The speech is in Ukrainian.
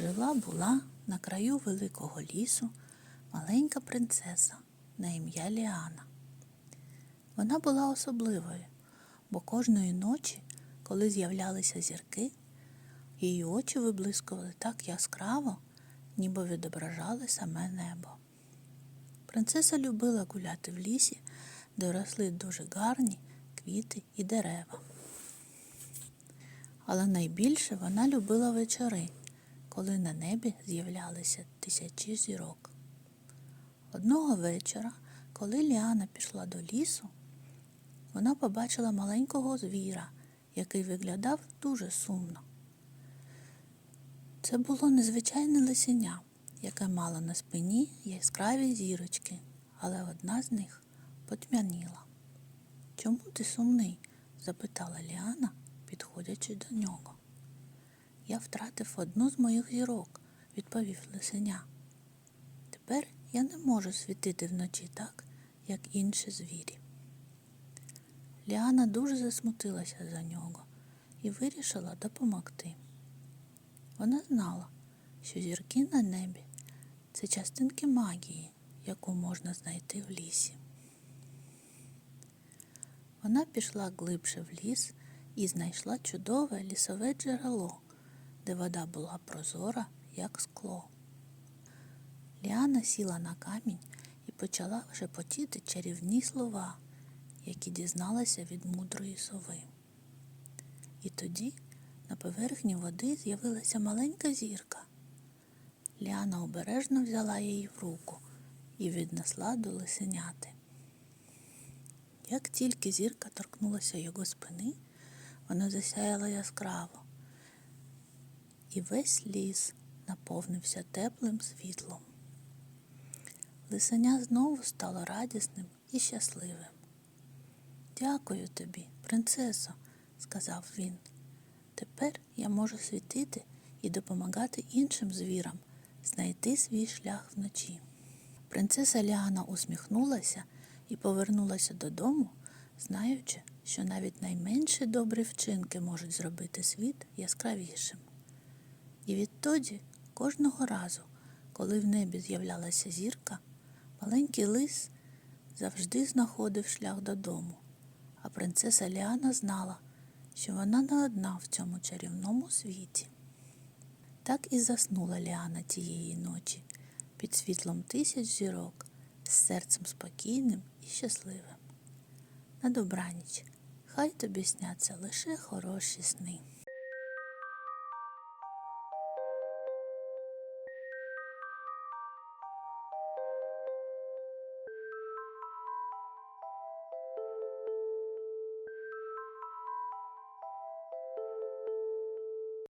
Жила була на краю великого лісу маленька принцеса на ім'я Ліана. Вона була особливою, бо кожної ночі, коли з'являлися зірки, її очі виблискували так яскраво, ніби відображали саме небо. Принцеса любила гуляти в лісі, де росли дуже гарні квіти і дерева. Але найбільше вона любила вечори, коли на небі з'являлися тисячі зірок. Одного вечора, коли Ліана пішла до лісу, вона побачила маленького звіра, який виглядав дуже сумно. Це було незвичайне лисеня, яке мало на спині яскраві зірочки, але одна з них потьмяніла. Чому ти сумний? запитала Ліана, підходячи до нього. Я втратив одну з моїх зірок, відповів лисеня. Тепер я не можу світити вночі так, як інші звірі. Ліана дуже засмутилася за нього і вирішила допомогти. Вона знала, що зірки на небі це частинки магії, яку можна знайти в лісі. Вона пішла глибше в ліс і знайшла чудове лісове джерело, де вода була прозора, як скло. Ліана сіла на камінь і почала шепотіти чарівні слова, які дізналася від мудрої сови. І тоді на поверхні води з'явилася маленька зірка. Ліана обережно взяла її в руку і віднесла до лисеняти. Як тільки зірка торкнулася його спини, вона засяяла яскраво, і весь ліс наповнився теплим світлом. Лисеня знову стало радісним і щасливим. Дякую тобі, принцесо, сказав він. Тепер я можу світити і допомагати іншим звірам знайти свій шлях вночі. Принцеса Ліана усміхнулася і повернулася додому, знаючи, що навіть найменші добрі вчинки можуть зробити світ яскравішим. І відтоді, кожного разу, коли в небі з'являлася зірка, маленький лис завжди знаходив шлях додому, а принцеса Ліана знала, що вона не одна в цьому чарівному світі. Так і заснула Ліана тієї ночі під світлом тисяч зірок, з серцем спокійним і щасливим. На добраніч, хай тобі сняться лише хороші сни.